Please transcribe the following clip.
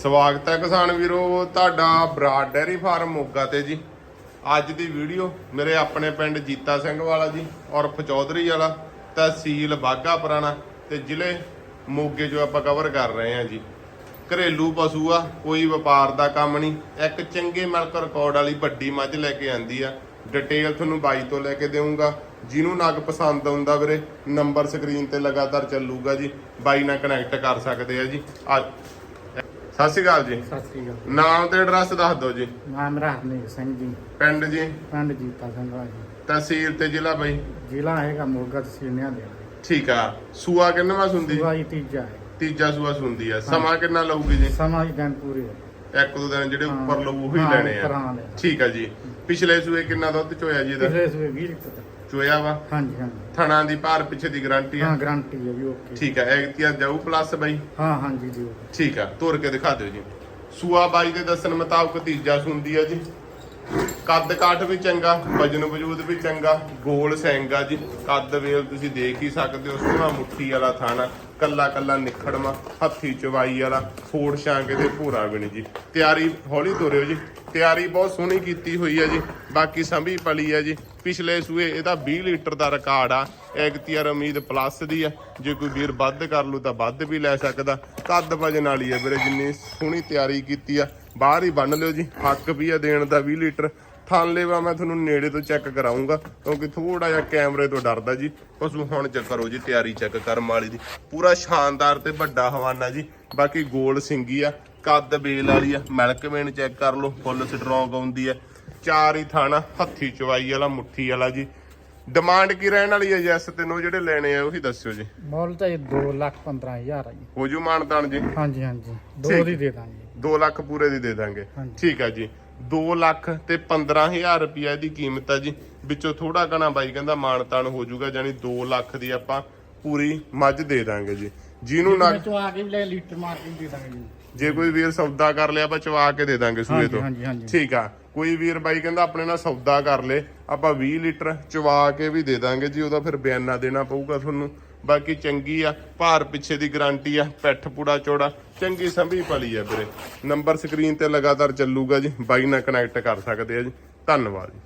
ਸਵਾਗਤ ਹੈ ਕਿਸਾਨ ਵੀਰੋ, ਤੁਹਾਡਾ ਬਰਾਡ ਡੈਰੀ ਫਾਰਮ ਮੋਗਾ ਤੇ ਜੀ। ਅੱਜ ਦੀ ਵੀਡੀਓ ਮੇਰੇ ਆਪਣੇ ਪਿੰਡ ਜੀਤਾ ਸਿੰਘ ਵਾਲਾ ਜੀ ਔਰਫ ਚੌਧਰੀ ਵਾਲਾ, ਤਹਿਸੀਲ ਬਾਗਾ ਪੁਰਾਣਾ ਤੇ ਜ਼ਿਲ੍ਹੇ ਮੋਗੇ ਜੋ ਆਪਾਂ ਕਵਰ ਕਰ ਰਹੇ ਹਾਂ ਜੀ। ਘਰੇਲੂ ਪਸ਼ੂ ਆ, ਕੋਈ ਵਪਾਰ ਦਾ ਕੰਮ ਨਹੀਂ। ਇੱਕ ਚੰਗੇ ਮਿਲਕ ਰਿਕਾਰਡ ਵਾਲੀ ਵੱਡੀ ਮੱਝ ਲੈ ਕੇ ਆਂਦੀ ਆ। ਡਿਟੇਲ ਤੁਹਾਨੂੰ ਬਾਈ ਤੋਂ ਲੈ ਕੇ ਦੇਵਾਂਗਾ ਜਿਹਨੂੰ ਨਗ ਪਸੰਦ ਆਉਂਦਾ ਵੀਰੇ ਨੰਬਰ ਸਕਰੀਨ ਤੇ ਲਗਾਤਾਰ ਚੱਲੂਗਾ ਜੀ। ਬਾਈ ਨਾਲ ਕਨੈਕਟ ਕਰ ਸਕਦੇ ਆ ਜੀ। ਆ ਸਤਿ ਸ਼੍ਰੀ ਅਕਾਲ ਜੀ। ਸਤਿ ਸ੍ਰੀ ਅਕਾਲ। ਨਾਮ ਤੇ ਐਡਰੈਸ ਦੱਸ ਦਿਓ ਜੀ। ਨਾਮ ਹਰਮੀਤ ਸਿੰਘ ਜੀ। ਪਿੰਡ ਜੀ। ਪਿੰਡ ਜੀਤਾ ਸਿੰਘ ਜੀ। ਤਹਿਸੀਲ ਤੇ ਜ਼ਿਲ੍ਹਾ ਬਾਈ। ਜ਼ਿਲ੍ਹਾ ਹੈਗਾ ਮੋਗਾ ਤਹਿਸੀਲ ਨਿਆਂਦੇ ਠੀਕ ਆ। ਸੂਆ ਕਿੰਨਵਾ ਸੁੰਦੀ ਸੂਆ ਜੀ ਤੀਜਾ ਹੈ। ਤੀਜਾ ਸੂਆ ਸੁੰਦੀ ਆ। ਸਮਾਂ ਕਿੰਨਾ ਲਊਗੀ ਜੀ? ਸਮਾਂ ਹੀ ਦਿਨ ਪੂਰੇ ਹੈ ਇੱਕ ਦੋ ਦਿਨ ਜਿਹੜੇ। ਉੱਪਰ ਲਊ ਉਹੀ ਹਾਂ, ਲੈਣੇ ਉੱਪਰ ਆ। ਹਾਂ ਲੈਣੇ। ਠੀਕ ਆ ਜੀ। ਪਿਛਲੇ ਸੂਏ ਕਿੰਨਾ ਦੁੱਧ ਚੋਇਆ ਜੀ ਇਹਦਾ? ਪਿਛਲੇ ਸੂਏ 20 ਲੀਟਰ ਤੱਕ ਚੋਇਆ ਵਾ? ਹਾਂਜੀ ਹਾਂਜੀ। ਥਣਾ ਦੀ ਭਾਰ ਪਿੱਛੇ ਦੀ ਗਾਰੰਟੀ ਆ? ਹਾਂ ਗਾਰੰਟੀ ਹੈ ਜੀ ਓਕੇ ਠੀਕ ਆ ਐਗਤੀਆ ਜਾਊ ਪਲੱਸ ਬਾਈ? ਹਾਂ ਹਾਂਜੀ ਜੀ ਠੀਕ ਆ ਤੋਰ ਕੇ ਦਿਖਾ ਦਿਓ ਜੀ। ਸੂਆ ਬਾਈ ਦੇ ਦੱਸਣ ਮੁਤਾਬਕ ਤੀਜਾ ਸੁੰਦੀ ਆ ਜੀ। ਕੱਦ ਕਾਠ ਵੀ ਚੰਗਾ ਵਜਨ ਵਜੂਦ ਵੀ ਚੰਗਾ ਗੋਲ ਸੈਂਗਾ ਜੀ। ਕੱਦ ਵੇਲ ਤੁਸੀਂ ਦੇਖ ਹੀ ਸਕਦੇ ਹੋ ਸੋਹਣਾ ਮੁੱਠੀ ਵਾਲਾ ਥਾਣਾ। ਕੱਲਾ ਕੱਲਾ ਨਿਖੜਮਾ, ਹੱਥੀ ਚਵਾਈ ਵਾਲਾ ਫੋੜ ਛਾਂਗੇ ਤੇ ਭੂਰਾ ਵੀ ਨਹੀਂ ਜੀ। ਤਿਆਰੀ ਹੌਲੀ ਤੋਰਿਓ ਜੀ। ਤਿਆਰੀ ਬਹੁਤ ਸੋਹਣੀ ਕੀਤੀ ਹੋਈ ਹੈ ਜੀ। ਬਾਕੀ ਸੰਭੀ ਪਲੀ ਹੈ ਜੀ। ਪਿਛਲੇ ਸੂਏ ਇਹਦਾ 20 ਲੀਟਰ ਦਾ ਰਿਕਾਰਡ ਆ। ਐਗਤੀਆਰ ਉਮੀਦ ਪਲੱਸ ਦੀ ਆ। ਜੇ ਕੋਈ ਵੀਰ ਵੱਧ ਕਰ ਲੂ ਤਾਂ ਵੱਧ ਵੀ ਲੈ ਸਕਦਾ। ਕੱਦ ਵਜਨ ਵਾਲੀ ਹੈ ਵੀਰੇ, ਜਿੰਨੀ ਸੋਹਣੀ ਤਿਆਰੀ ਕੀਤੀ ਆ। ਬਾਹਰ ਹੀ ਬੰਨ ਲਿਓ ਜੀ। ਹੱਕ ਵੀ ਆ ਦੇਣ ਦਾ 20 ਲੀਟਰ। ਥਾਂਲੇਵਾ ਮੈਂ ਤੁਹਾਨੂੰ ਨੇੜੇ ਤੋਂ ਚੈੱਕ ਕਰਾਉਂਗਾ ਕਿਉਂਕਿ ਥੋੜਾ ਜਿਹਾ ਕੈਮਰੇ ਤੋਂ ਡਰਦਾ ਜੀ। ਪਸ਼ੂ ਹੁਣ ਚੈੱਕ ਕਰੋ ਜੀ ਤਿਆਰੀ ਚੈੱਕ ਕਰਮ ਵਾਲੀ ਦੀ। ਪੂਰਾ ਸ਼ਾਨਦਾਰ ਤੇ ਵੱਡਾ ਹਵਾਨਾ ਜੀ। ਬਾਕੀ ਗੋਲ ਸਿੰਗੀ ਆ ਕੱਦ ਬੇਲ ਵਾਲੀ ਆ ਮਿਲਕ ਵੇਨ ਚੈੱਕ ਕਰ ਲਓ ਫੁੱਲ ਸਟਰੋਂਗ ਆਉਂਦੀ ਆ। ਚਾਰ ਹੀ ਥਾਣਾ ਹੱਥੀ ਚਵਾਈ ਵਾਲਾ ਮੁੱਠੀ ਵਾਲਾ ਜੀ। ਡਿਮਾਂਡ ਕੀ ਰਹਿਣ ਵਾਲੀ ਹੈ ਜੈਸ ਤੈਨੂੰ ਜਿਹੜੇ ਲੈਣੇ ਆ ਉਹੀ ਦੱਸਿਓ ਜੀ। ਮੁੱਲ ਤਾਂ ਇਹ 2 ਲੱਖ 15000 ਆ ਜੀ। ਹੋ ਜੂ ਮਾਨਤਾਨ ਜੀ? ਹਾਂਜੀ ਹਾਂਜੀ। ਠੀਕ। ਦੋ ਦੀ ਦੇ ਦਾਂਗੇ। 2 ਲੱਖ ਪੂਰੇ ਦੀ ਦੇ ਦਾਂਗੇ। ਹਾਂਜੀ। ਠੀਕ ਆ ਜੀ। 2 ਲੱਖ ਤੇ 15000 ਰੁਪਿਆ ਦੀ ਕੀਮਤ ਆ ਜੀ। ਵਿੱਚੋਂ ਥੋੜਾ ਘਣਾ ਬਾਈ ਕਹਿੰਦਾ ਮਾਨਤਾਨ ਹੋ ਜਾਊਗਾ ਯਾਨੀ 2 ਲੱਖ ਦੀ ਆਪਾਂ ਪੂਰੀ ਮੱਝ ਦੇ ਦਾਂਗੇ ਜੀ। ਜਿਹਨੂੰ ਨਾ ਮੈਂ ਚੋਂ ਆ ਕੇ ਵੀ ਲੈ ਲੀਟਰ ਮਾਰ ਕੇ ਵੀ ਦੇ ਦਾਂਗੇ ਜੀ। ਜੇ ਕੋਈ ਵੀਰ ਸੌਦਾ ਕਰ ਲਿਆ ਆਪਾਂ ਚਵਾ ਕੇ ਦੇ ਦਾਂਗੇ ਸੂਏ ਤੋਂ। ਹਾਂਜੀ ਹਾਂਜੀ। ਠੀਕ ਆ। ਕੋਈ ਵੀਰ ਬਾਈ ਕਹਿੰਦਾ ਆਪਣੇ ਨਾਲ ਸੌਦਾ ਕਰ ਲੇ ਆਪਾਂ 20 ਲੀਟਰ ਚਵਾ ਕੇ ਵੀ ਦੇ ਦਾਂਗੇ ਜੀ ਉਹਦਾ ਫਿਰ ਬਿਆਨਾ ਦੇਣਾ ਪਊਗਾ ਤੁਹਾਨੂੰ। ਬਾਕੀ ਚੰਗੀ ਆ, ਭਾਰ ਪਿੱਛੇ ਦੀ ਗਾਰੰਟੀ ਆ, ਪੈਠ ਪੂੜਾ ਚੌੜਾ, ਚੰਗੀ ਸੰਭੀ ਪਲੀ ਆ ਵੀਰੇ। ਨੰਬਰ ਸਕਰੀਨ ਤੇ ਲਗਾਤਾਰ ਚੱਲੂਗਾ ਜੀ, ਬਾਈ ਨਾਲ ਕਨੈਕਟ ਕਰ ਸਕਦੇ ਆ ਜੀ। ਧੰਨਵਾਦ ਜੀ।